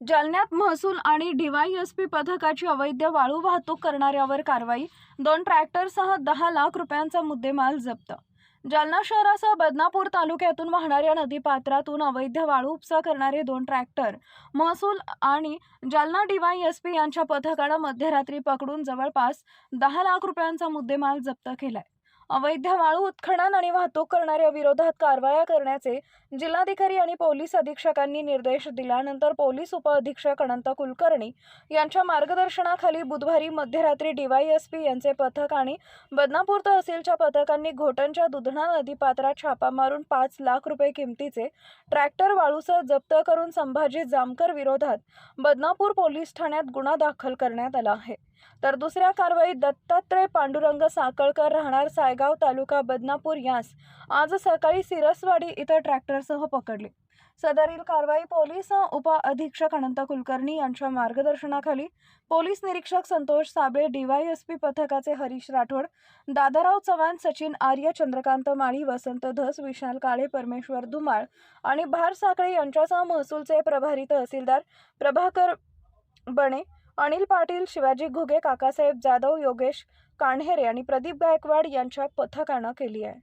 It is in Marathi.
जालन्यात महसूल आणि डीवायएसपी पथकाची अवैध वाळू वाहतूक करणाऱ्यावर कारवाई दोन ट्रॅक्टरसह दहा लाख रुपयांचा मुद्देमाल जप्त. जालना शहरासह बदनापूर तालुक्यातून वाहणाऱ्या नदीपात्रातून अवैध वाळू उपसा करणारे दोन ट्रॅक्टर महसूल आणि जालना डीवायएसपी यांच्या पथकानं मध्यरात्री पकडून जवळपास दहा लाख रुपयांचा मुद्देमाल जप्त केलाय. अवैध वाळू उत्खनन आणि वाहतूक करणाऱ्या विरोधात कारवाया करण्याचे जिल्हाधिकारी आणि पोलीस अधीक्षकांनी निर्देश दिल्यानंतर पोलीस उपअधीक्षक अनंत कुलकर्णी यांच्या मार्गदर्शनाखाली बुधवारी मध्यरात्री डीवायएसपी यांचे पथक आणि बदनापूर तहसीलच्या पथकांनी घोटनच्या दुधणा नदीपात्रात छापा मारून पाच लाख रुपये किमतीचे ट्रॅक्टर वाळूसह जप्त करून संभाजी जामकर विरोधात बदनापूर पोलीस ठाण्यात गुन्हा दाखल करण्यात आला आहे. तर दुसऱ्या कारवाईत दत्तात्रय पांडुरंग साकळकर राहणार सायगाव तालुका बदनापूर यास आज सकाळी सिरसवाडी इथं ट्रॅक्टरसह पकडले. सदरील कारवाई पोलीस उप अधीक्षक अनंत कुलकर्णी यांच्या मार्गदर्शनाखाली पोलीस निरीक्षक संतोष साबळे डीवायएसपी पथकाचे हरीश राठोड दादाराव चव्हाण सचिन आर्य चंद्रकांत माळी वसंत धस विशाल काळे परमेश्वर धुमाळ आणि भार साखळे यांच्यासह महसूलचे प्रभारी तहसीलदार प्रभाकर बणे अनिल पाटील शिवाजी घुगे काकासाहेब जाधव योगेश कान्हेरे आणि प्रदीप गायकवाड यांच्या पथकानं केली आहे.